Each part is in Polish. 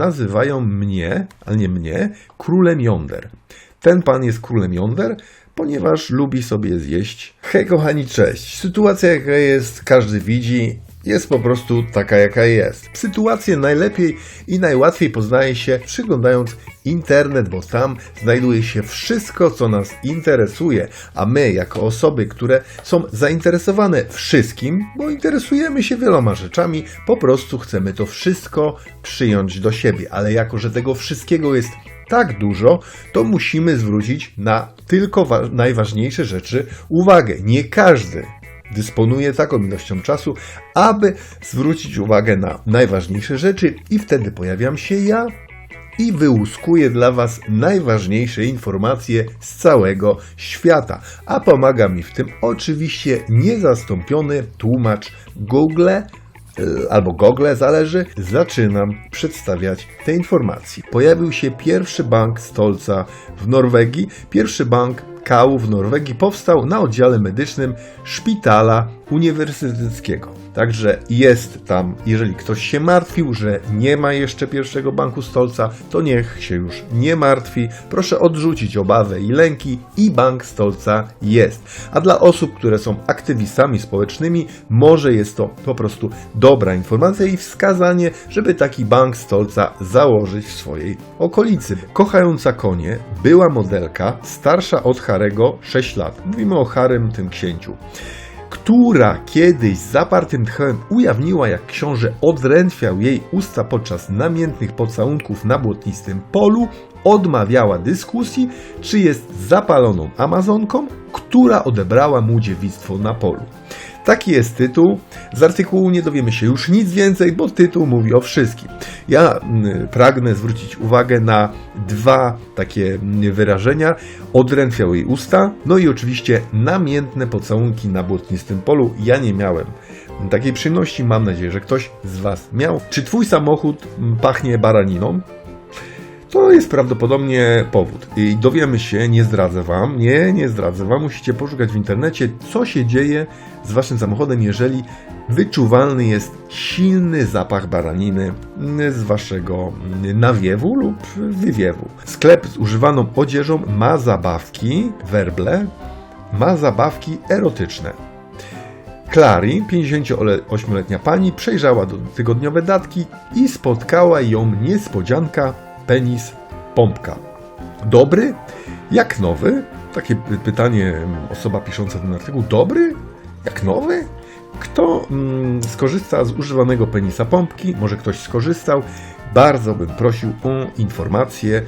nazywają mnie, ale nie mnie, królem Yonder. Ten pan jest królem Yonder, ponieważ lubi sobie zjeść. Hej kochani, cześć. Sytuacja jaka jest, każdy widzi. Jest po prostu taka, jaka jest. Sytuację najlepiej i najłatwiej poznaje się przyglądając internet, bo tam znajduje się wszystko, co nas interesuje, a my, jako osoby, które są zainteresowane wszystkim, bo interesujemy się wieloma rzeczami, po prostu chcemy to wszystko przyjąć do siebie. Ale jako, że tego wszystkiego jest tak dużo, to musimy zwrócić na tylko wa- najważniejsze rzeczy uwagę. Nie każdy dysponuje taką ilością czasu, aby zwrócić uwagę na najważniejsze rzeczy, i wtedy pojawiam się ja i wyłuskuję dla Was najważniejsze informacje z całego świata. A pomaga mi w tym oczywiście niezastąpiony tłumacz Google e, albo Google, zależy, zaczynam przedstawiać te informacje. Pojawił się pierwszy bank stolca w Norwegii. Pierwszy bank kału w Norwegii powstał na oddziale medycznym szpitala uniwersyteckiego. Także jest tam, jeżeli ktoś się martwił, że nie ma jeszcze pierwszego banku stolca, to niech się już nie martwi. Proszę odrzucić obawę i lęki i bank stolca jest. A dla osób, które są aktywistami społecznymi, może jest to po prostu dobra informacja i wskazanie, żeby taki bank stolca założyć w swojej okolicy. Kochająca konie była modelka starsza od Harego 6 lat. Mówimy o Harym, tym księciu która kiedyś zapartym tchem ujawniła, jak książę odrętwiał jej usta podczas namiętnych pocałunków na błotnistym polu, odmawiała dyskusji, czy jest zapaloną Amazonką, która odebrała mu dziewictwo na polu. Taki jest tytuł. Z artykułu nie dowiemy się już nic więcej, bo tytuł mówi o wszystkim. Ja mm, pragnę zwrócić uwagę na dwa takie mm, wyrażenia. Odrętwiał jej usta, no i oczywiście namiętne pocałunki na błotnistym polu. Ja nie miałem takiej przyjemności, mam nadzieję, że ktoś z Was miał. Czy Twój samochód mm, pachnie baraniną? To jest prawdopodobnie powód. I dowiemy się, nie zdradzę wam, nie, nie zdradzę wam, musicie poszukać w internecie, co się dzieje z waszym samochodem, jeżeli wyczuwalny jest silny zapach baraniny z waszego nawiewu lub wywiewu. Sklep z używaną odzieżą ma zabawki, werble, ma zabawki erotyczne. Clary, 58-letnia pani, przejrzała tygodniowe datki i spotkała ją niespodzianka penis pompka. Dobry? Jak nowy? Takie py- pytanie mm, osoba pisząca ten artykuł. Dobry? Jak nowy? Kto mm, skorzysta z używanego penisa pompki? Może ktoś skorzystał? Bardzo bym prosił o informację,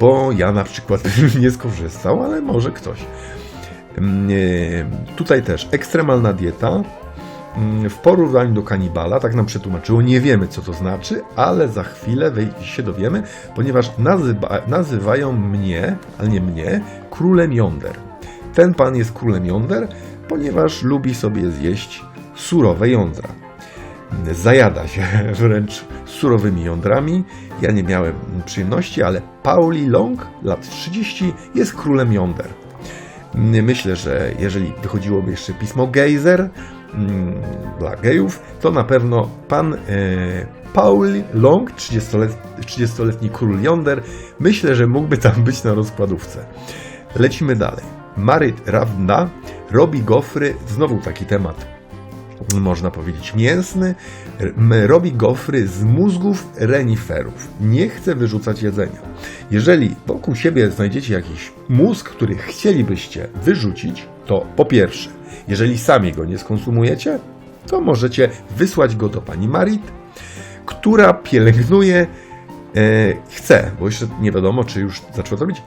bo ja na przykład nie skorzystał, ale może ktoś. Mm, e, Tutaj też ekstremalna dieta. Mm, W porównaniu do kanibala, tak nam przetłumaczyło, nie wiemy co to znaczy, ale za chwilę się dowiemy, ponieważ nazywa, nazywają mnie, ale nie mnie, królem Yonder. Ten pan jest królem Yonder, ponieważ lubi sobie zjeść surowe jądra. Zajada się wręcz surowymi jądrami. Ja nie miałem przyjemności, ale Pauli Long, lat 30, jest królem jąder. Myślę, że jeżeli wychodziłoby jeszcze pismo Geyser dla gejów, to na pewno pan e, Paul Long, 30-let, 30-letni król Yonder, myślę, że mógłby tam być na rozkładówce. Lecimy dalej. Marit Ravna robi gofry, znowu taki temat można powiedzieć, mięsny, robi gofry z mózgów reniferów. Nie chce wyrzucać jedzenia. Jeżeli wokół siebie znajdziecie jakiś mózg, który chcielibyście wyrzucić, to po pierwsze, jeżeli sami go nie skonsumujecie, to możecie wysłać go do pani Marit, która pielęgnuje, e, chce, bo jeszcze nie wiadomo, czy już zaczęła to robić,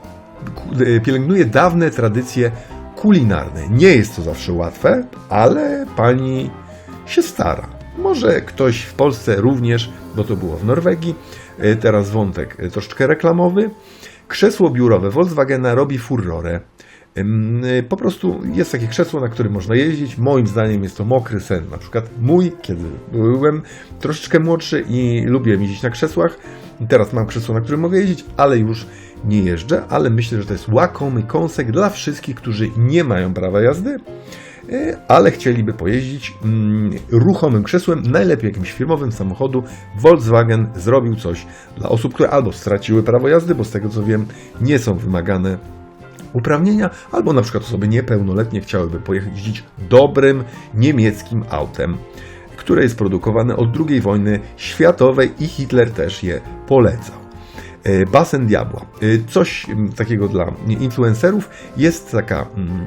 e, pielęgnuje dawne tradycje kulinarne. Nie jest to zawsze łatwe, ale pani się stara. Może ktoś w Polsce również, bo to było w Norwegii. E, Teraz wątek e, troszeczkę reklamowy. Krzesło biurowe Volkswagena robi furorę. Y, Po prostu jest takie krzesło, na którym można jeździć. Moim zdaniem jest to mokry sen. Na przykład mój, kiedy byłem troszeczkę młodszy i lubiłem jeździć na krzesłach. Teraz mam krzesło, na którym mogę jeździć, ale już nie jeżdżę. Ale myślę, że to jest łakomy kąsek dla wszystkich, którzy nie mają prawa jazdy. E, ale chcieliby pojeździć mm, ruchomym krzesłem, najlepiej jakimś firmowym samochodu. Volkswagen zrobił coś dla osób, które albo straciły prawo jazdy, bo z tego co wiem, nie są wymagane uprawnienia, albo na przykład osoby niepełnoletnie chciałyby pojeździć dobrym niemieckim autem, które jest produkowane od II wojny światowej i Hitler też je polecał. E, Basen Diabła. E, Coś mm, takiego dla influencerów. Jest taka mm,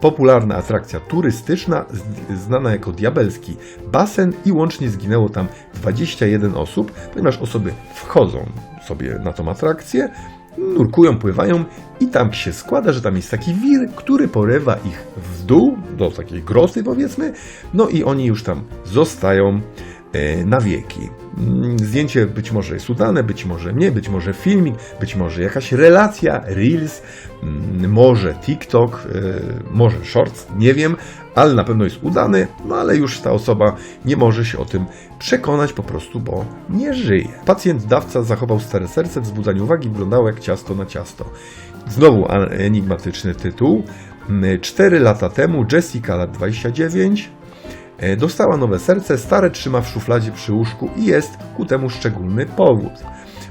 popularna atrakcja turystyczna, znana jako diabelski basen i łącznie zginęło tam 21 osób, ponieważ osoby wchodzą sobie na tą atrakcję, nurkują, pływają i tam się składa, że tam jest taki wir, który porywa ich w dół, do takiej grosy powiedzmy, no i oni już tam zostają e, na wieki. Mm, Zdjęcie być może jest udane, być może nie, być może filmik, być może jakaś relacja, reels, mm, może TikTok, e, może shorts, nie wiem, ale na pewno jest udany, no ale już ta osoba nie może się o tym przekonać po prostu, bo nie żyje. Pacjent dawca zachował stare serce, wzbudzanie uwagi wyglądało jak ciasto na ciasto. Znowu enigmatyczny tytuł. 4 lata temu Jessica, lat 29, E, Dostała nowe serce, stare trzyma w szufladzie przy łóżku i jest ku temu szczególny powód.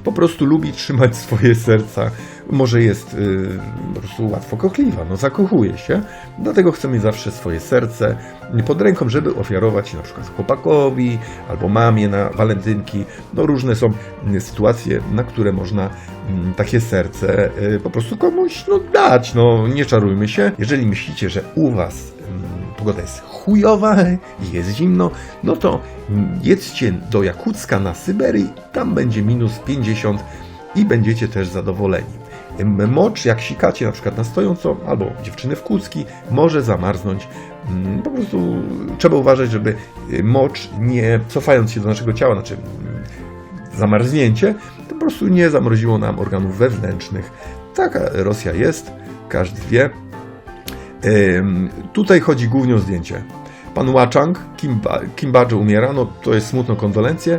Po prostu lubi trzymać swoje serca. Może jest y, po prostu łatwo kochliwa, no zakochuje się. Dlatego chce mieć zawsze swoje serce pod ręką, żeby ofiarować na przykład chłopakowi albo mamie na walentynki. No różne są y, sytuacje, na które można mm, takie serce y, po prostu komuś no, dać. No nie czarujmy się. Jeżeli myślicie, że u was pogoda jest chujowa jest zimno, no to jedźcie do Jakucka na Syberii, tam będzie minus 50 i będziecie też zadowoleni. Mocz, jak sikacie na przykład na stojąco, albo dziewczyny w kucki, może zamarznąć. Mm, Po prostu trzeba uważać, żeby y, mocz nie cofając się do naszego ciała, znaczy mm, zamarznięcie, to po prostu nie zamroziło nam organów wewnętrznych. Taka Rosja jest, każdy wie. Tutaj chodzi głównie o zdjęcie. Pan Łaczang, Kim, ba- Kim Badżo umiera, no to jest smutno kondolencje,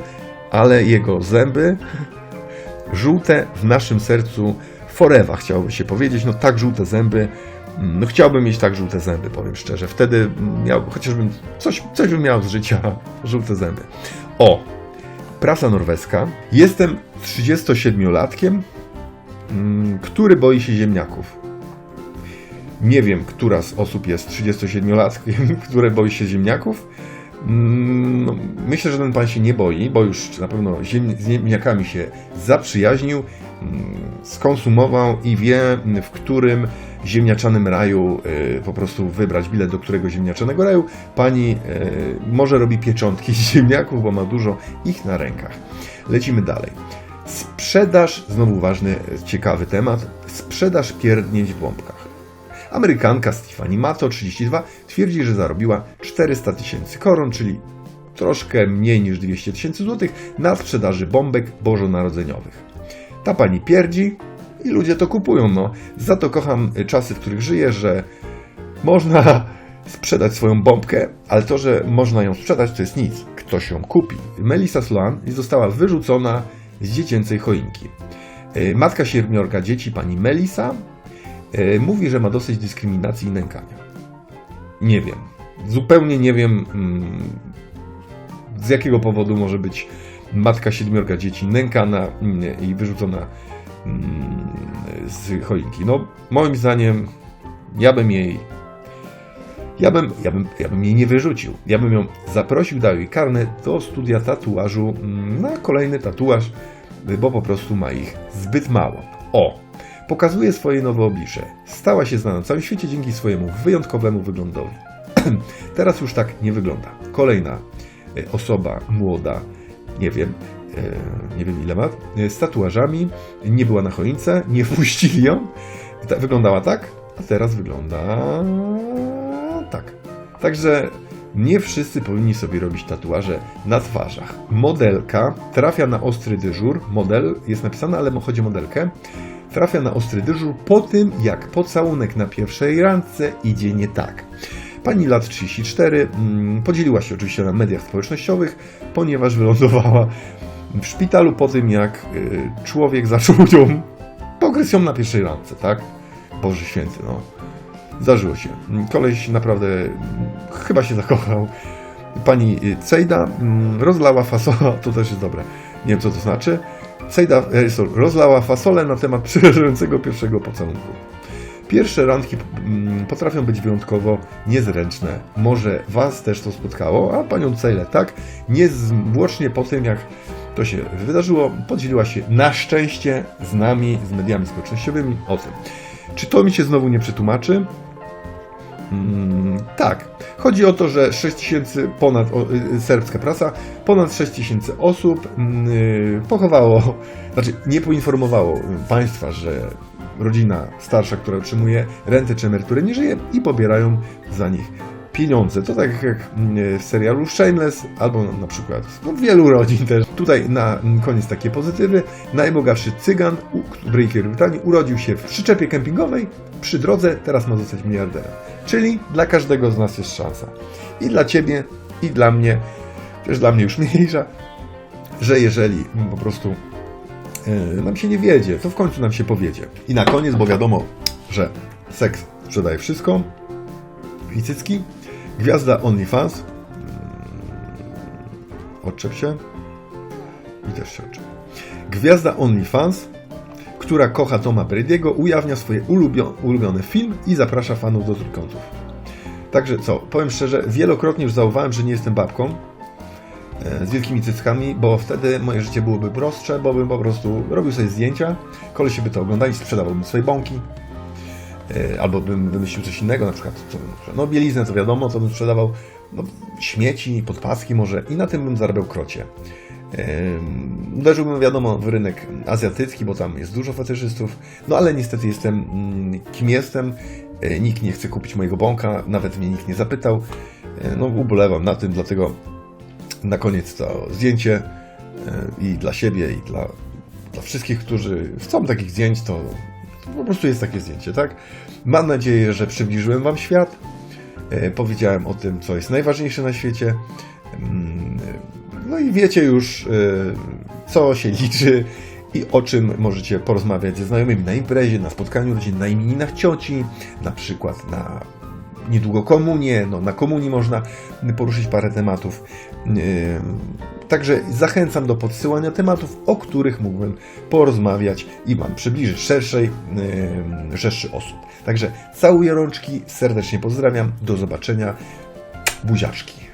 ale jego zęby żółte w naszym sercu forever, chciałoby się powiedzieć. No tak żółte zęby, mm, no chciałbym mieć tak żółte zęby, powiem szczerze. Wtedy miał, chociażbym coś, coś bym miał z życia, żółte zęby. O, prasa norweska. Jestem 37-latkiem, mm, który boi się ziemniaków. Nie wiem, która z osób jest 37-latkiem, które boi się ziemniaków. Mm, No, myślę, że ten pan się nie boi, bo już na pewno z ziemniakami się zaprzyjaźnił, mm, skonsumował i wie, w którym ziemniaczanym raju y, po prostu wybrać bilet do którego ziemniaczanego raju. Pani y, może robi pieczątki z ziemniaków, bo ma dużo ich na rękach. Lecimy dalej. Sprzedaż, znowu ważny, ciekawy temat, sprzedaż pierdnięć w. Amerykanka Stephanie Mato, 32, twierdzi, że zarobiła 400 tysięcy koron, czyli troszkę mniej niż 200 tysięcy złotych na sprzedaży bombek bożonarodzeniowych. Ta pani pierdzi i ludzie to kupują. No. Za to kocham czasy, w których żyję, że można sprzedać swoją bombkę, ale to, że można ją sprzedać, to jest nic. Ktoś ją kupi. Melissa Sloan została wyrzucona z dziecięcej choinki. E, Matka siedmiorga dzieci, pani Melissa, e, mówi, że ma dosyć dyskryminacji i nękania. Nie wiem. Zupełnie nie wiem, mm, z jakiego powodu może być matka siedmiorga dzieci nękana mm, i wyrzucona mm, z choinki. No, moim zdaniem, ja bym jej. Ja bym, ja, bym, ja bym jej nie wyrzucił. Ja bym ją zaprosił, dał jej karnet do studia tatuażu na kolejny tatuaż, bo po prostu ma ich zbyt mało. O! Pokazuje swoje nowe oblicze. Stała się znana na całym świecie dzięki swojemu wyjątkowemu wyglądowi. Teraz już tak nie wygląda. Kolejna e, osoba młoda, nie wiem, e, nie wiem ile ma, e, z tatuażami, nie była na choince, nie wpuścili ją. Wyglądała tak, a teraz wygląda tak. Także nie wszyscy powinni sobie robić tatuaże na twarzach. Modelka trafia na ostry dyżur. Model jest napisane, ale chodzi o modelkę. Trafia na ostry dyżur po tym, jak pocałunek na pierwszej randce idzie nie tak. Pani lat 34 mm, podzieliła się oczywiście na mediach społecznościowych, ponieważ wylądowała w szpitalu po tym, jak y, człowiek zaczął ją pogryźć na pierwszej randce, tak? Boże święty, no. Zdarzyło się. Koleś naprawdę mm, chyba się zakochał. Pani y, Cejda mm, rozlała fasolę, to też jest dobre, nie wiem co to znaczy. E, sorry, rozlała fasolę na temat przerażającego pierwszego pocałunku. Pierwsze randki mm, potrafią być wyjątkowo niezręczne. Może Was też to spotkało, a Panią Cejlę tak. Niezwłocznie po tym, jak to się wydarzyło, podzieliła się na szczęście z nami, z mediami społecznościowymi o tym. Czy to mi się znowu nie przetłumaczy? Mm, tak. Chodzi o to, że 6 tysięcy ponad, o, y, serbska prasa, ponad 6 tysięcy osób mm, y, pochowało, znaczy nie poinformowało państwa, że rodzina starsza, która otrzymuje rentę czy emeryturę, nie żyje i pobierają za nich pieniądze. To tak jak mm, w serialu Shameless, albo na przykład no, wielu rodzin też. Tutaj na koniec takie pozytywy. Najbogatszy cygan w Wielkiej Brytanii urodził się w przyczepie kempingowej przy drodze, teraz ma zostać miliarderem. Czyli dla każdego z nas jest szansa. I dla Ciebie, i dla mnie, też dla mnie już mniejsza, że jeżeli po prostu e, nam się nie wiedzie, to w końcu nam się powiedzie. I na koniec, bo wiadomo, że seks sprzedaje wszystko, i cycki, gwiazda OnlyFans, mm, odczep się i też się odczep. Gwiazda OnlyFans, która kocha Toma Brady'ego, ujawnia swoje ulubio- ulubiony film i zaprasza fanów do trójkątów. Także co, powiem szczerze, wielokrotnie już zauważyłem, że nie jestem babką e, z wielkimi cyckami, bo wtedy moje życie byłoby prostsze, bo bym po prostu robił sobie zdjęcia, kolesie by to oglądali, sprzedawałbym swoje bąki, albo bym wymyślił coś innego, na przykład, co no bieliznę to wiadomo, co bym sprzedawał, no, śmieci, podpaski może i na tym bym zarabiał krocie. Ym, Uderzyłbym wiadomo w rynek azjatycki, bo tam jest dużo fetyszystów, no ale niestety jestem mm, kim jestem, E, nikt nie chce kupić mojego bąka, nawet mnie nikt nie zapytał, E, no ubolewam na tym, dlatego na koniec to zdjęcie e, i dla siebie, i dla, dla wszystkich, którzy chcą takich zdjęć, to po prostu jest takie zdjęcie, tak? Mam nadzieję, że przybliżyłem Wam świat. E, Powiedziałem o tym, co jest najważniejsze na świecie. Mm, No i wiecie już, e, co się liczy i o czym możecie porozmawiać ze znajomymi na imprezie, na spotkaniu rodzinnym, na imieninach cioci, na przykład na niedługo komunię, no na komunii można poruszyć parę tematów. Yy, Także zachęcam do podsyłania tematów, o których mógłbym porozmawiać i Wam przybliżyć szerszej yy, rzeszy osób. Także całuję rączki, serdecznie pozdrawiam, do zobaczenia, buziaczki.